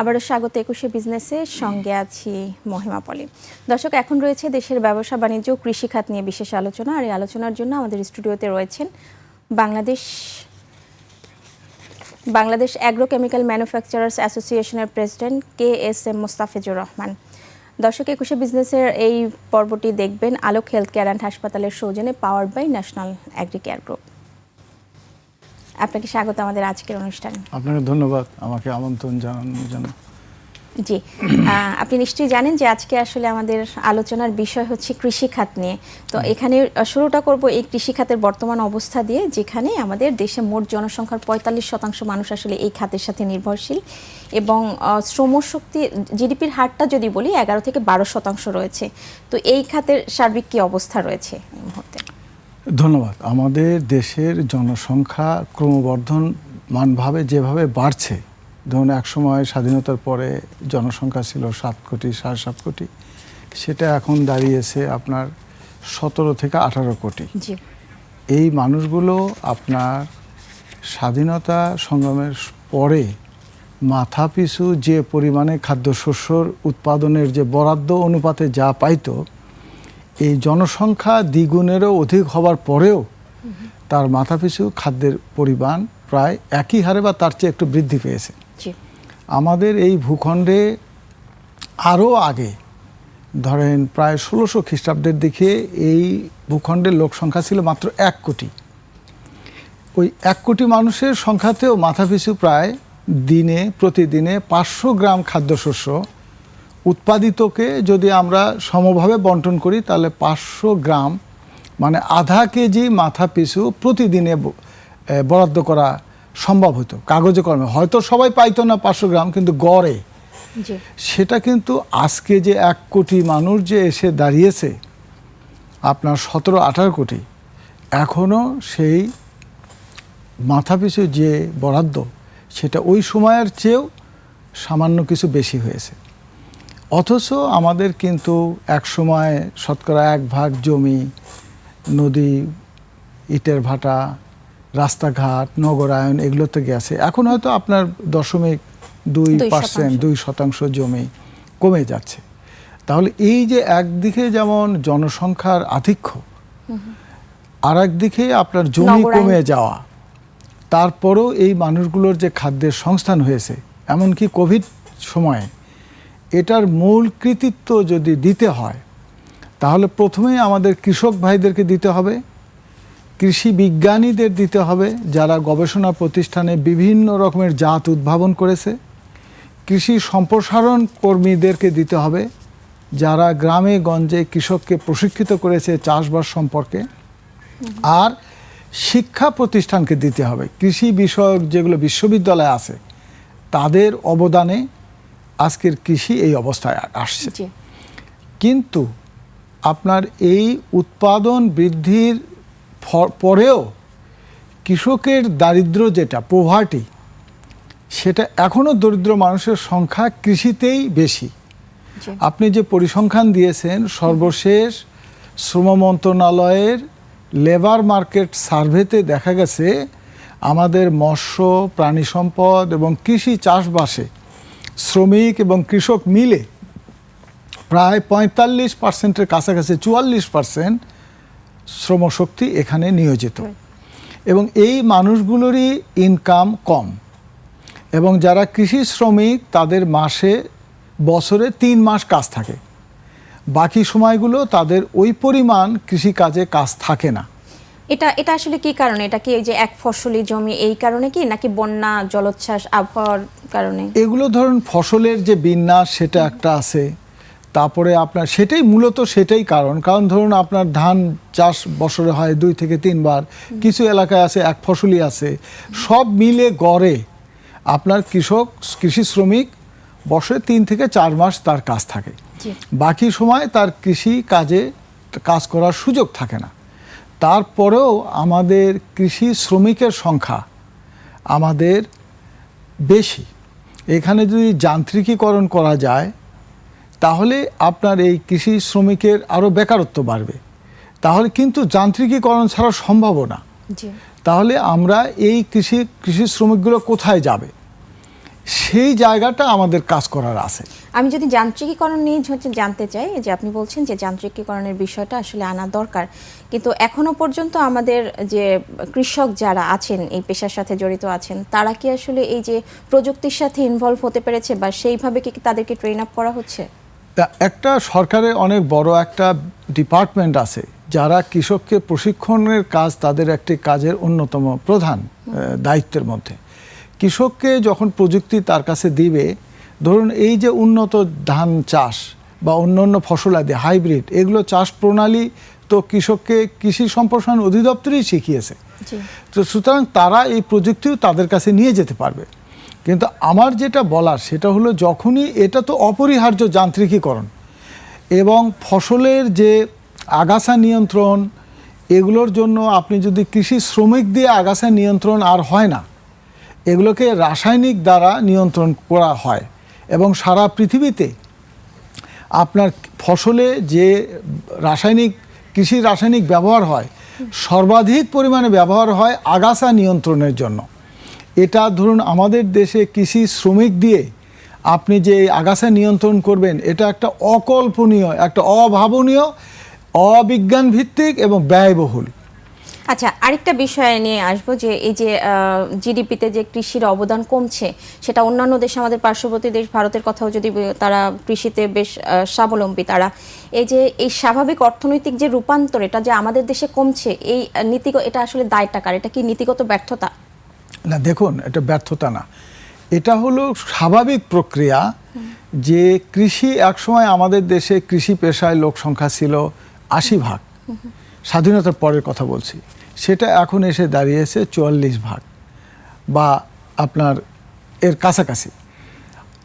আবারও স্বাগত একুশে বিজনেসের সঙ্গে আছি মহিমা পলি। দর্শক, এখন রয়েছে দেশের ব্যবসা, বাণিজ্য ও কৃষি খাত নিয়ে বিশেষ আলোচনা, আর এই আলোচনার জন্য আমাদের স্টুডিওতে রয়েছেন বাংলাদেশ বাংলাদেশ অ্যাগ্রোকেমিক্যাল ম্যানুফ্যাকচারার্স অ্যাসোসিয়েশনের president K S M Mostafizur Rahman. দর্শক, একুশে বিজনেসের এই পর্বটি দেখবেন আলোক হেলথ কেয়ার অ্যান্ড হাসপাতালের সৌজন্যে power by national agri care group. আপনাকে স্বাগত আমাদের আজকের অনুষ্ঠানে। আপনাকে ধন্যবাদ আমাকে আমন্ত্রণ জানানোর জন্য। জি আপনি নিশ্চয়ই জানেন যে আজকে আসলে আমাদের আলোচনার বিষয় হচ্ছে কৃষি খাত নিয়ে। তো এখানে শুরুটা করব এই কৃষি খাতের বর্তমান অবস্থা দিয়ে যেখানে আমাদের দেশে মোট জনসংখ্যার পঁয়তাল্লিশ শতাংশ মানুষ আসলে এই খাতের সাথে নির্ভরশীল এবং শ্রমশক্তি জিডিপির হারটা যদি বলি এগারো থেকে বারো শতাংশ রয়েছে। তো এই খাতের সার্বিক কি অবস্থা রয়েছে এই মুহূর্তে? ধন্যবাদ। আমাদের দেশের জনসংখ্যা ক্রমবর্ধমানভাবে যেভাবে বাড়ছে ধরুন এক সময় স্বাধীনতার পরে জনসংখ্যা ছিল সাত কোটি সাড়ে সাত কোটি সেটা এখন দাঁড়িয়েছে আপনার সতেরো থেকে আঠারো কোটি। এই মানুষগুলো আপনার স্বাধীনতা সংগ্রামের পরে মাথাপিছু যে পরিমাণে খাদ্যশস্যর উৎপাদনের যে বরাদ্দ অনুপাতে যা পাইতো এই জনসংখ্যা দ্বিগুণেরও অধিক হবার পরেও তার মাথাপিছু খাদ্যের পরিমাণ প্রায় একই হারে বা তার চেয়ে একটু বৃদ্ধি পেয়েছে। আমাদের এই ভূখণ্ডে আরও আগে ধরেন প্রায় ষোলোশো খ্রিস্টাব্দের দিকে এই ভূখণ্ডের লোক সংখ্যা ছিল মাত্র এক কোটি। ওই এক কোটি মানুষের সংখ্যাতেও মাথাপিছু প্রায় দিনে প্রতিদিনে পাঁচশো গ্রাম খাদ্যশস্য উৎপাদিতকে যদি আমরা সমভাবে বন্টন করি তাহলে পাঁচশো গ্রাম মানে আধা কেজি মাথা পিছু প্রতিদিনে বরাদ্দ করা সম্ভব হতো কাগজে কলমে। হয়তো সবাই পাইতো না পাঁচশো গ্রাম কিন্তু গড়ে। সেটা কিন্তু আজকে যে এক কোটি মানুষ যে এসে দাঁড়িয়েছে আপনার সতেরো আঠারো কোটি এখনও সেই মাথাপিছু যে বরাদ্দ সেটা ওই সময়ের চেয়েও সামান্য কিছু বেশি হয়েছে। অথচ আমাদের কিন্তু এক সময় শতকরা এক ভাগ জমি নদী ইটের ভাটা রাস্তাঘাট নগরায়ন এগুলোতে গেছে। এখন হয়তো আপনার দশমিক দুই দুই পার্সেন্ট দুই শতাংশ জমি কমে যাচ্ছে। তাহলে এই যে একদিকে যেমন জনসংখ্যার আধিক্য আর একদিকে আপনার জমি কমে যাওয়া তারপরও এই মানুষগুলোর যে খাদ্যের সংস্থান হয়েছে এমনকি কোভিড সময়ে এটার মূল কৃতিত্ব যদি দিতে হয়, তাহলে প্রথমেই আমাদের কৃষক ভাইদেরকে দিতে হবে, কৃষি বিজ্ঞানীদের দিতে হবে, যারা গবেষণা প্রতিষ্ঠানে বিভিন্ন রকমের জাত উদ্ভাবন করেছে। কৃষি সম্প্রসারণ কর্মীদেরকে দিতে হবে, যারা গ্রামে গঞ্জে কৃষককে প্রশিক্ষিত করেছে চাষবাস সম্পর্কে। আর শিক্ষা প্রতিষ্ঠানকে দিতে হবে। কৃষি বিষয়ক যেগুলো বিশ্ববিদ্যালয় আছে, তাদের অবদানে আজকের কৃষি এই অবস্থায় আসছে। কিন্তু আপনার এই উৎপাদন বৃদ্ধির পরেও কৃষকের দারিদ্র যেটা পোভার্টি সেটা এখনও দরিদ্র মানুষের সংখ্যা কৃষিতেই বেশি। আপনি যে পরিসংখ্যান দিয়েছেন সর্বশেষ শ্রম মন্ত্রণালয়ের লেবার মার্কেট সার্ভেতে দেখা গেছে আমাদের মৎস্য প্রাণী সম্পদ এবং কৃষি চাষবাসে শ্রমিক এবং কৃষক মিলে প্রায় পঁয়তাল্লিশ পার্সেন্টের কাছাকাছি চুয়াল্লিশ পার্সেন্ট শ্রমশক্তি এখানে নিয়োজিত। এবং এই মানুষগুলোরই ইনকাম কম। এবং যারা কৃষি শ্রমিক তাদের মাসে বছরে তিন মাস কাজ থাকে। বাকি সময়গুলো তাদের ওই পরিমাণ কৃষিকাজে কাজ থাকে না। এটা এটা আসলে কি কারণে? এটা কি এই যে এক ফসলি জমি এই কারণে কি নাকি বন্যা জলোচ্ছ্বাস আবহাওয়ার কারণে? এগুলো ধরুন ফসলের যে বিন্যাস সেটা একটা আছে। তারপরে আপনার সেটাই মূলত সেটাই কারণ। কারণ ধরুন আপনার ধান চাষ বছরে হয় দুই থেকে তিনবার। কিছু এলাকায় আছে এক ফসলই আছে। সব মিলে গড়ে আপনার কৃষক কৃষি শ্রমিক বছরে তিন থেকে চার মাস তার কাজ থাকে। বাকি সময় তার কৃষি কাজে কাজ করার সুযোগ থাকে না। তারপরেও আমাদের কৃষি শ্রমিকের সংখ্যা আমাদের বেশি। এখানে যদি যান্ত্রিকীকরণ করা যায় তাহলে আপনার এই কৃষি শ্রমিকের আরও বেকারত্ব বাড়বে। তাহলে কিন্তু যান্ত্রিকীকরণ ছাড়া সম্ভব না। তাহলে আমরা এই কৃষি কৃষি শ্রমিকগুলো কোথায় যাবে? সেই জায়গাটা আমাদের কাজ করার আছে। আমি যদি যান্ত্রিকীকরণ নিয়ে হচ্ছে জানতে চাই যে আপনি বলছেন যে যান্ত্রিকীকরণের বিষয়টা আসলে আনা দরকার। কিন্তু এখনও পর্যন্ত আমাদের যে কৃষক যারা আছেন এই পেশার সাথে জড়িত আছেন তারা কি আসলে এই যে প্রযুক্তির সাথে ইনভলভ হতে পেরেছে বা সেইভাবে কি তাদেরকে ট্রেন আপ করা হচ্ছে? তা একটা সরকারের অনেক বড় একটা ডিপার্টমেন্ট আছে যারা কৃষককে প্রশিক্ষণের কাজ তাদের একটি কাজের অন্যতম প্রধান দায়িত্বের মধ্যে। কৃষককে যখন প্রযুক্তি তার কাছে দিবে ধরুন এই যে উন্নত ধান চাষ বা অন্যান্য ফসলাদি হাইব্রিড এগুলো চাষ প্রণালী তো কৃষককে কৃষি সম্প্রসারণ অধিদপ্তরই শিখিয়েছে। তো সুতরাং তারা এই প্রযুক্তিও তাদের কাছে নিয়ে যেতে পারবে। কিন্তু আমার যেটা বলার সেটা হলো যখনই এটা তো অপরিহার্য যান্ত্রিকীকরণ এবং ফসলের যে আগাছা নিয়ন্ত্রণ এগুলোর জন্য আপনি যদি কৃষি শ্রমিক দিয়ে আগাছা নিয়ন্ত্রণ আর হয় না এগুলোকে রাসায়নিক দ্বারা নিয়ন্ত্রণ করা হয় এবং সারা পৃথিবীতে আপনার ফসলে যে রাসায়নিক কৃষি রাসায়নিক ব্যবহার হয়, সর্বাধিক পরিমাণে ব্যবহার হয় আগাছা নিয়ন্ত্রণের জন্য। এটা ধরুন আমাদের দেশে কৃষি শ্রমিক দিয়ে আপনি যে আগাছা নিয়ন্ত্রণ করবেন, এটা একটা অকল্পনীয়, একটা অভাবনীয় অবিজ্ঞান ভিত্তিক এবং ব্যয়বহুল। আচ্ছা আরেকটা বিষয় নিয়ে আসব যে এই যে জিডিপিতে যে কৃষির অবদান কমছে, সেটা অন্যান্য দেশে, আমাদের পার্শ্ববর্তী দেশ, ভারতের কথাও যদি তারা কৃষিতে বেশ স্বাবলম্বী তারা। এই যে, এই স্বাভাবিক অর্থনৈতিক যে রূপান্তর, এটা যে আমাদের দেশে কমছে, এই নীতিগত এটা আসলে দায় টাকার এটা কি নীতিগত ব্যর্থতা? না, দেখুন, এটা ব্যর্থতা না। এটা হলো স্বাভাবিক প্রক্রিয়া যে কৃষি, একসময় আমাদের দেশে কৃষি পেশায় লোক সংখ্যা ছিল আশি ভাগ। স্বাধীনতার পরের কথা বলছি। সেটা এখন এসে দাঁড়িয়েছে চুয়াল্লিশ ভাগ বা আপনার এর কাছাকাছি।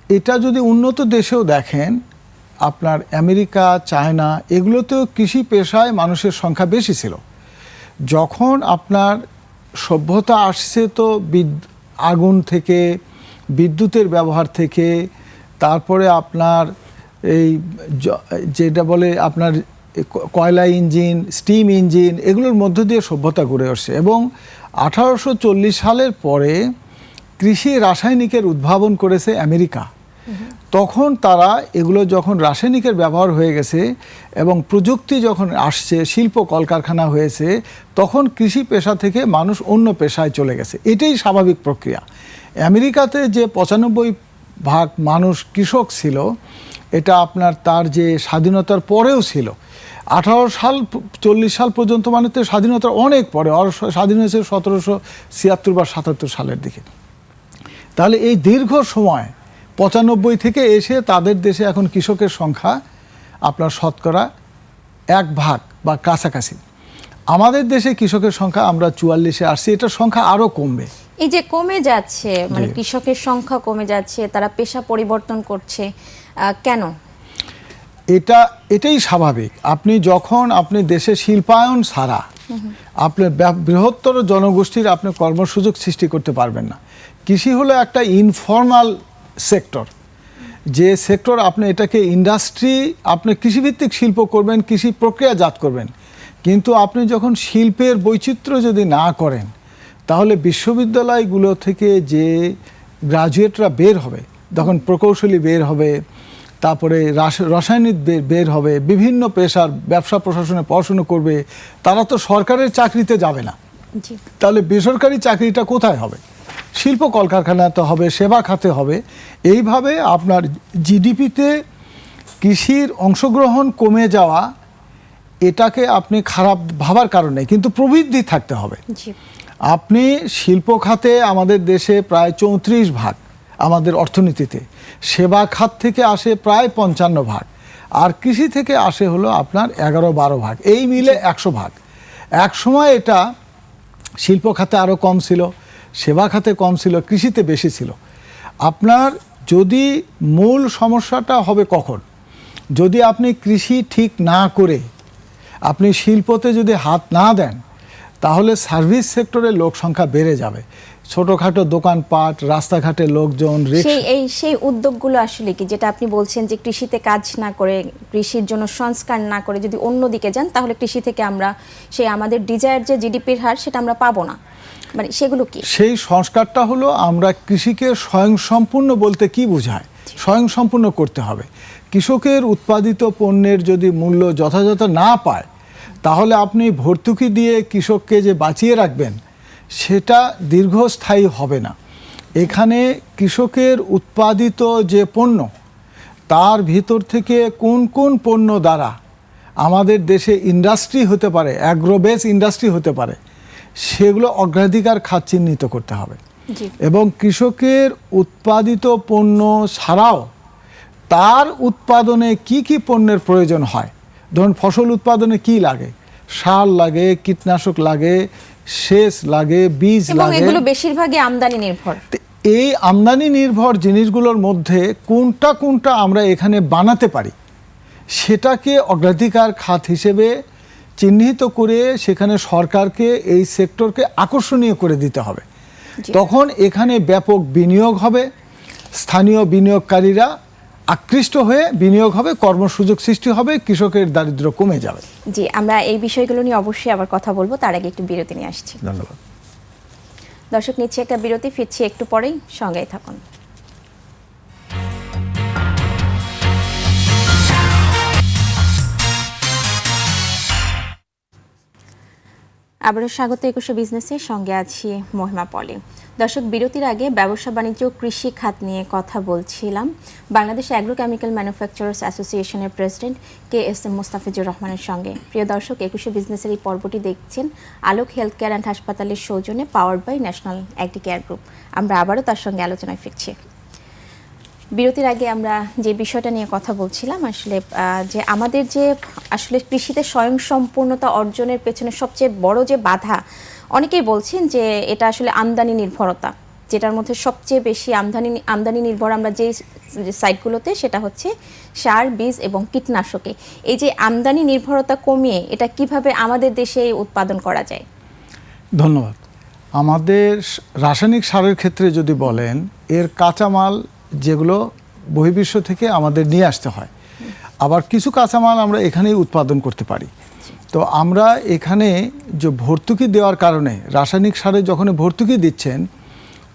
এটা যদি উন্নত দেশেও দেখেন, আপনার আমেরিকা, চায়না, এগুলোতেও কৃষি পেশায় মানুষের সংখ্যা বেশি ছিল। যখন আপনার সভ্যতা আসছে তো বিদ- আগুন থেকে, বিদ্যুতের ব্যবহার থেকে, তারপরে আপনার এই যেটা বলে আপনার কয়লা ইঞ্জিন, স্টিম ইঞ্জিন এগুলোর মধ্য দিয়ে সভ্যতা গড়ে আসছে এবং আঠারোশো চল্লিশ সালের পরে কৃষি রাসায়নিকের উদ্ভাবন করেছে আমেরিকা। তখন তারা এগুলো যখন রাসায়নিকের ব্যবহার হয়ে গেছে এবং প্রযুক্তি যখন আসছে, শিল্প কলকারখানা হয়েছে, তখন কৃষি পেশা থেকে মানুষ অন্য পেশায় চলে গেছে। এটাই স্বাভাবিক প্রক্রিয়া। আমেরিকাতে যে পঁচানব্বই ভাগ মানুষ কৃষক ছিল, এটা আপনার তার যে স্বাধীনতার পরেও ছিল আঠারো সাল চল্লিশ সাল পর্যন্ত মানে তো স্বাধীনতার অনেক পরে আর স্বাধীন হয়েছে সতেরোশো ছিয়াত্তর বা সাতাত্তর সালের দিকে। তাহলে এই দীর্ঘ সময় পঁচানব্বই থেকে এসে তাদের দেশে এখন কৃষকের সংখ্যা আপনার শতকরা এক ভাগ বা কাছাকাছি। আমাদের দেশে কৃষকের সংখ্যা আমরা চুয়াল্লিশে আসছি এটার সংখ্যা আরও কমবে। এই যে কমে যাচ্ছে মানে কৃষকের সংখ্যা কমে যাচ্ছে তারা পেশা পরিবর্তন করছে কেন? এটা, এটাই স্বাভাবিক। আপনি যখন আপনি দেশে শিল্পায়ন ছাড়া আপনার বৃহত্তর জনগোষ্ঠীর আপনি কর্মসুযোগ সৃষ্টি করতে পারবেন না। কৃষি হলো একটা ইনফর্মাল সেক্টর যে সেক্টর আপনি এটাকে ইন্ডাস্ট্রি আপনি কৃষিভিত্তিক শিল্প করবেন, কৃষি প্রক্রিয়াজাত করবেন। কিন্তু আপনি যখন শিল্পের বৈচিত্র্য যদি না করেন, তাহলে বিশ্ববিদ্যালয়গুলো থেকে যে গ্রাজুয়েটরা বের হবে, তখন প্রকৌশলী বের হবে তারপরে রাস- রাসায়নিক বের হবে বিভিন্ন পেশার ব্যবসা প্রশাসনে পড়াশুনো করবে তারা তো সরকারের চাকরিতে যাবে না। তাহলে বেসরকারি চাকরিটা কোথায় হবে? শিল্প কলকারখানাতে হবে সেবা খাতে হবে। এইভাবে আপনার জিডিপিতে কৃষির অংশগ্রহণ কমে যাওয়া এটাকে আপনি খারাপ ভাবার কারণে কিন্তু প্রবৃদ্ধি থাকতে হবে। আপনি শিল্প খাতে আমাদের দেশে প্রায় চৌত্রিশ ভাগ। আমাদের অর্থনীতিতে। সেবা খাত থেকে আসে প্রায় পঞ্চান্ন ভাগ। আর কৃষি থেকে আসে হলো আপনার এগারো বারো ভাগ। এই মিলে একশো ভাগ। এক সময় এটা শিল্প খাতে আরও কম ছিল, সেবা খাতে কম ছিল, কৃষিতে বেশি ছিল। আপনার যদি মূল সমস্যাটা হবে কখন? যদি আপনি কৃষি ঠিক না করে আপনি শিল্পতে যদি হাত না দেন, তাহলে সার্ভিস সেক্টরে লোক সংখ্যা বেড়ে যাবে। ছোটোখাটো দোকানপাট রাস্তাঘাটে লোকজন সেই এই সেই উদ্যোগগুলো আসলে কি? যেটা আপনি বলছেন যে কৃষিতে কাজ না করে কৃষির জন্য সংস্কার না করে যদি অন্য দিকে যান তাহলে কৃষি থেকে আমরা সেই আমাদের ডিজায়ার যে জিডিপির হার সেটা আমরা পাবো না। মানে সেগুলো কি? সেই সংস্কারটা হলো আমরা কৃষিকে স্বয়ংসম্পূর্ণ বলতে কি বোঝায়? স্বয়ংসম্পূর্ণ করতে হবে। কৃষকের উৎপাদিত পণ্যের যদি মূল্য যথাযথ না পায় তাহলে আপনি ভর্তুকি দিয়ে কৃষককে যে বাঁচিয়ে রাখবেন সেটা দীর্ঘস্থায়ী হবে না। এখানে কৃষকের উৎপাদিত যে পণ্য তার ভিতর থেকে কোন কোন পণ্য দ্বারা আমাদের দেশে ইন্ডাস্ট্রি হতে পারে অ্যাগ্রোবেস ইন্ডাস্ট্রি হতে পারে সেগুলো অগ্রাধিকার খাত চিহ্নিত করতে হবে। এবং কৃষকের উৎপাদিত পণ্য ছাড়াও তার উৎপাদনে কি কি পণ্যের প্রয়োজন হয় ধরুন ফসল উৎপাদনে কি লাগে সার লাগে কীটনাশক লাগে সেচ লাগে বীজ লাগে। এগুলো বেশিরভাগই আমদানি নির্ভর। এই আমদানি নির্ভর জিনিসগুলোর মধ্যে কোনটা কোনটা আমরা এখানে বানাতে পারি সেটাকে অগ্রাধিকার খাত হিসেবে চিহ্নিত করে সেখানে সরকারকে এই সেক্টরকে আকর্ষণীয় করে দিতে হবে। তখন এখানে ব্যাপক বিনিয়োগ হবে। স্থানীয় বিনিয়োগকারীরা আকৃষ্ট হয়ে বিনিয়োগ হবে কর্মসুযোগ সৃষ্টি হবে কৃষকের দারিদ্র কমে যাবে। জি আমরা এই বিষয়গুলো নিয়ে অবশ্যই আবার কথা বলব তার আগে একটু বিরতি নিয়ে আসছি। ধন্যবাদ। দর্শক নিচ্ছে একটা বিরতি ফিরছি একটু পরেই সঙ্গেই থাকুন। আবারও স্বাগত একুশে বিজনেসের সঙ্গে আছি মহিমা পলি। দর্শক, বিরতির আগে ব্যবসা বাণিজ্য কৃষি খাত নিয়ে কথা বলছিলাম। বাংলাদেশ অ্যাগ্রোকেমিক্যাল ম্যানুফ্যাকচারার্স অ্যাসোসিয়েশনের president K S M Mostafizur রহমানের সঙ্গে। প্রিয় দর্শক, একুশে বিজনেসের এই পর্বটি দেখছেন আলোক হেলথ কেয়ার অ্যান্ড হাসপাতালের সৌজন্যে powered by national agri care group. আমরা আবারও তার সঙ্গে আলোচনায় ফিরছি। বিরতির আগে আমরা যে বিষয়টা নিয়ে কথা বলছিলাম, আসলে যে আমাদের যে আসলে কৃষিতে স্বয়ংসম্পূর্ণতা অর্জনের পেছনে সবচেয়ে বড় যে বাধা অনেকেই বলছেন যে এটা আসলে আমদানি নির্ভরতা, যেটার মধ্যে সবচেয়ে বেশি আমদানি আমদানি নির্ভর আমরা যে সাইটগুলোতে, সেটা হচ্ছে সার, বীজ এবং কীটনাশকে। এই যে আমদানি নির্ভরতা কমিয়ে এটা কীভাবে আমাদের দেশে উৎপাদন করা যায়? ধন্যবাদ। আমাদের রাসায়নিক সারের ক্ষেত্রে যদি বলেন, এর কাঁচামাল যেগুলো বহির্বিশ্ব থেকে আমাদের নিয়ে আসতে হয়, আবার কিছু কাঁচামাল আমরা এখানেই উৎপাদন করতে পারি। তো আমরা এখানে যে ভর্তুকি দেওয়ার কারণে রাসায়নিক সারে যখন ভর্তুকি দিচ্ছেন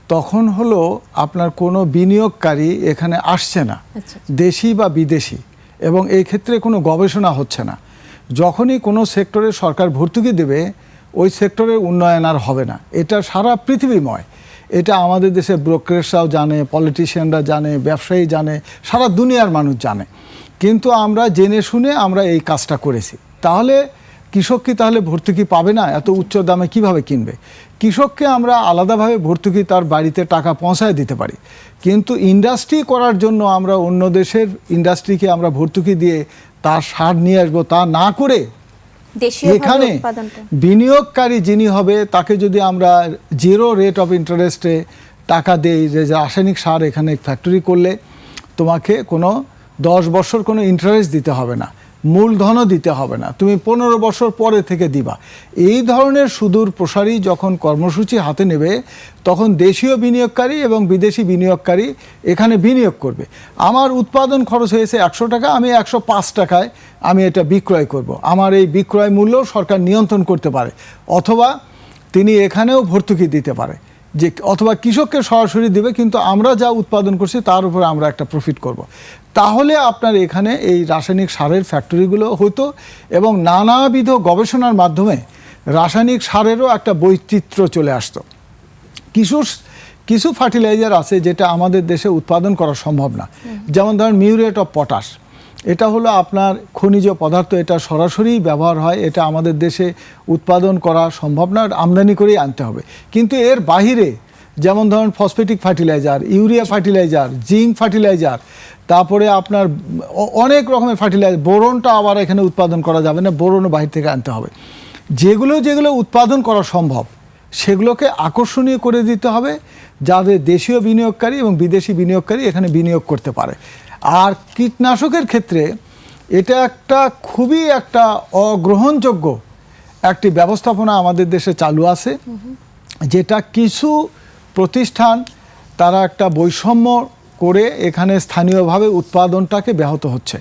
তখন হলো আপনার কোনো বিনিয়োগকারী এখানে আসছে না। আচ্ছা। দেশি বা বিদেশি। এবং এই ক্ষেত্রে কোনো গবেষণা হচ্ছে না। যখনই কোনো সেক্টরে সরকার ভর্তুকি দেবে ওই সেক্টরের উন্নয়ন আর হবে না। এটা সারা পৃথিবীময়। এটা আমাদের দেশে ব্রোকারেজরাও জানে পলিটিশিয়ানরা জানে ব্যবসায়ী জানে সারা দুনিয়ার মানুষ জানে। কিন্তু আমরা জেনে শুনে আমরা এই কাজটা করেছি। তাহলে কৃষক কি তাহলে ভর্তুকি পাবে না? এত উচ্চ দামে কীভাবে কিনবে? কৃষককে আমরা আলাদাভাবে ভর্তুকি তার বাড়িতে টাকা পৌঁছায় দিতে পারি। কিন্তু ইন্ডাস্ট্রি করার জন্য আমরা অন্য দেশের ইন্ডাস্ট্রিকে আমরা ভর্তুকি দিয়ে তার সার নিয়ে আসব তা না করে এখানে বিনিয়োগকারী যিনি হবে তাকে যদি আমরা জিরো রেট অফ ইন্টারেস্টে টাকা দেই যে রাসায়নিক সার এখানে ফ্যাক্টরি করলে তোমাকে কোনো দশ বছর কোনো ইন্টারেস্ট দিতে হবে না। মূলধনও দিতে হবে না। তুমি পনেরো বছর পরে থেকে দিবা। এই ধরনের সুদূর প্রসারী যখন কর্মসূচি হাতে নেবে, তখন দেশীয় বিনিয়োগকারী এবং বিদেশি বিনিয়োগকারী এখানে বিনিয়োগ করবে। আমার উৎপাদন খরচ হয়েছে একশো টাকা, আমি একশো পাঁচ টাকায় আমি এটা বিক্রয় করব। আমার এই বিক্রয় মূল্য সরকার নিয়ন্ত্রণ করতে পারে। অথবা তিনি এখানেও ভর্তুকি দিতে পারে। যে অথবা কৃষককে সরাসরি দেবে, কিন্তু আমরা যা উৎপাদন করছি, তার উপরে আমরা একটা প্রফিট করব। তাহলে আপনার এখানে এই রাসায়নিক সারের ফ্যাক্টরিগুলো হতো এবং নানাবিধ গবেষণার মাধ্যমে রাসায়নিক সারেরও একটা বৈচিত্র্য চলে আসতো। কিছু কিছু ফার্টিলাইজার আছে যেটা আমাদের দেশে উৎপাদন করা সম্ভব না। যেমন ধরেন মিউরেট অফ পটাশ। এটা হলো আপনার খনিজ পদার্থ এটা সরাসরি ব্যবহার হয় এটা আমাদের দেশে উৎপাদন করা সম্ভব না আমদানি করেই আনতে হবে। কিন্তু এর বাহিরে যেমন ধরেন phosphatic fertiliser urea fertiliser zinc fertiliser তারপরে আপনার অনেক রকমের ফার্টিলাইজার বোরনটা আবার এখানে উৎপাদন করা যাবে না বোরনও বাহির থেকে আনতে হবে। যেগুলো যেগুলো উৎপাদন করা সম্ভব সেগুলোকে আকর্ষণীয় করে দিতে হবে যাদের দেশীয় বিনিয়োগকারী এবং বিদেশি বিনিয়োগকারী এখানে বিনিয়োগ করতে পারে। আর কীটনাশকের ক্ষেত্রে এটা একটা খুবই একটা অগ্রহণযোগ্য একটি ব্যবস্থাপনা আমাদের দেশে চালু আছে যেটা কিছু প্রতিষ্ঠান, তারা একটা বৈষম্য করে এখানে স্থানীয়ভাবে উৎপাদনটাকে ব্যাহত হচ্ছে।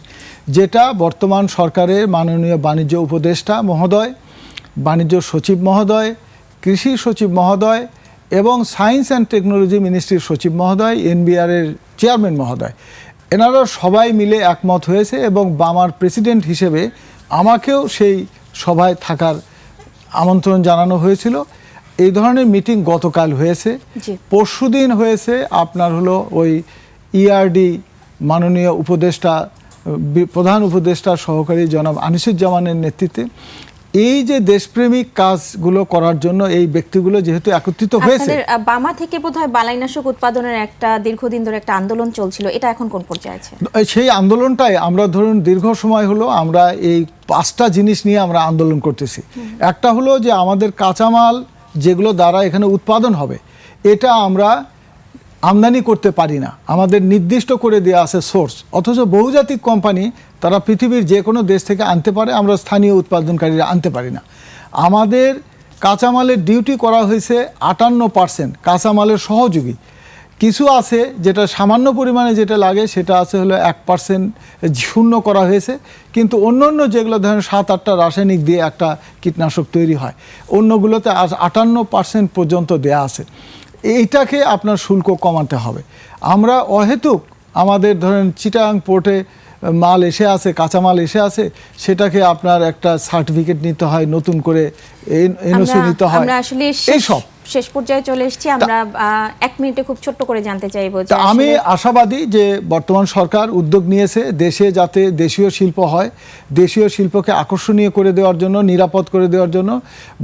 যেটা বর্তমান সরকারের মাননীয় বাণিজ্য উপদেষ্টা মহোদয়, বাণিজ্য সচিব মহোদয়, কৃষি সচিব মহোদয় এবং সায়েন্স অ্যান্ড টেকনোলজি মিনিস্ট্রির সচিব মহোদয়, এনবিআর এর চেয়ারম্যান মহোদয়। এনারা সবাই মিলে একমত হয়েছে এবং বামার প্রেসিডেন্ট হিসেবে আমাকেও সেই সভায় থাকার আমন্ত্রণ জানানো হয়েছিল। এই ধরনের মিটিং গতকাল হয়েছে। জি। পরশুদিন হয়েছে আপনার হলো ওই ইআরডি মাননীয় উপদেষ্টা প্রধান উপদেষ্টা সহকারী জনাব আনিসুজ্জামানের নেতৃত্বে। এই যে দেশপ্রেমিক কাজগুলো করার জন্য এই ব্যক্তিগুলো যেহেতু একত্রিত হয়েছে। বামা থেকে বোধহয় বালাইনাশক উৎপাদনের একটা দীর্ঘদিন ধরে একটা আন্দোলন চলছিল। এটা এখন কোন পর্যায়ে আছে? সেই আন্দোলনটাই আমরা ধরুন দীর্ঘ সময় হলো আমরা এই পাঁচটা জিনিস নিয়ে আমরা আন্দোলন করতেছি। একটা হলো যে আমাদের কাঁচামাল যেগুলো দ্বারা এখানে উৎপাদন হবে, এটা আমরা আমদানি করতে পারি না। আমাদের নির্দিষ্ট করে দেওয়া আছে সোর্স অথচ বহুজাতিক কোম্পানি তারা পৃথিবীর যে কোনো দেশ থেকে আনতে পারে, আমরা স্থানীয় উৎপাদনকারীরা আনতে পারি না। আমাদের কাঁচামালের ডিউটি করা হয়েছে আটান্ন পার্সেন্ট কাঁচামালের সহযোগী। কিছু আছে যেটা সামান্য পরিমাণে যেটা লাগে সেটা আছে হলো এক পার্সেন্ট শূন্য করা হয়েছে। কিন্তু অন্য অন্য যেগুলো ধরেন সাত আটটা রাসায়নিক দিয়ে একটা কীটনাশক তৈরি হয় অন্যগুলোতে আটান্ন পার্সেন্ট পর্যন্ত দেয়া আছে। এইটাকে আপনার শুল্ক কমাতে হবে। আমরা অহেতুক আমাদের ধরেন চিটাং পোর্টে মাল এসে আছে কাঁচামাল এসে আছে সেটাকে আপনার একটা সার্টিফিকেট নিতে হয় নতুন করে এনওসি নিতে হয়। এইসব। শেষ পর্যায়ে চলে এসেছি। আমরা এক মিনিটে খুব ছোট্ট করে জানতে চাইব যে আমি আশাবাদী যে বর্তমান সরকার উদ্যোগ নিয়েছে দেশে যাতে দেশীয় শিল্প হয় দেশীয় শিল্পকে আকর্ষণীয় করে দেওয়ার জন্য নিরাপদ করে দেওয়ার জন্য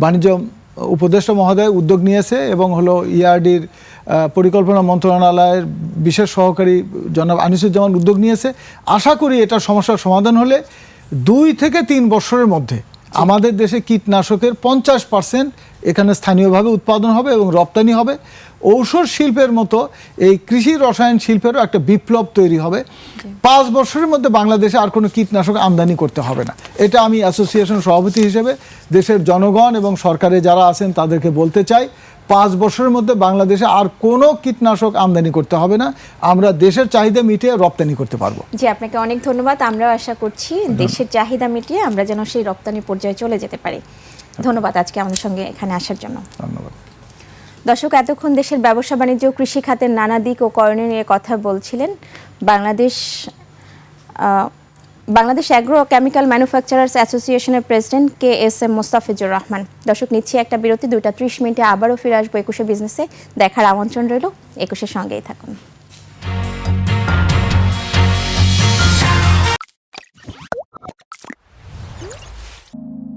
বাণিজ্য উপদেষ্টা মহোদয় উদ্যোগ নিয়েছে এবং হলো ইআরডির পরিকল্পনা মন্ত্রণালয়ের বিশেষ সহকারী জনাব আনিসুজ্জামান উদ্যোগ নিয়েছে। আশা করি এটা সমস্যার সমাধান হলে দুই থেকে তিন বছরের মধ্যে আমাদের দেশে কীটনাশকের পঞ্চাশ পার্সেন্ট এখানে স্থানীয়ভাবে উৎপাদন হবে এবং রপ্তানি হবে। ঔষধ শিল্পের মতো এই কৃষি রসায়ন শিল্পেরও একটা বিপ্লব তৈরি হবে। পাঁচ বছরের মধ্যে বাংলাদেশে আর কোনো কীটনাশক আমদানি করতে হবে না। এটা আমি অ্যাসোসিয়েশন সভাপতি হিসেবে দেশের জনগণ এবং সরকারে যারা আছেন তাদেরকে বলতে চাই। পাঁচ বছরের মধ্যে বাংলাদেশে আর কোনো কীটনাশক আমদানি করতে হবে না। আমরা দেশের চাহিদা মিটিয়ে রপ্তানি করতে পারব। জি আপনাকে অনেক ধন্যবাদ। আমরাও আশা করছি দেশের চাহিদা মিটিয়ে আমরা যেন সেই রপ্তানি পর্যায়ে চলে যেতে পারি। ধন্যবাদ আজকে আমাদের সঙ্গে এখানে আসার জন্য। ধন্যবাদ। দর্শক এতক্ষণ দেশের ব্যবসা বাণিজ্য কৃষি খাতের নানা দিক ও করণীয় নিয়ে কথা বলছিলেন। বাংলাদেশ আহ, বাংলাদেশ অ্যাগ্রো কেমিক্যাল ম্যানুফ্যাকচারার্স অ্যাসোসিয়েশনের president K S M Mostafizur Rahman. দর্শক, নিচ্ছি একটা বিরতি, দুইটা ত্রিশ মিনিটে আবারও ফিরে আসব একুশে বিজনেসে দেখার আমন্ত্রণ রইল, একুশের সঙ্গেই থাকুন।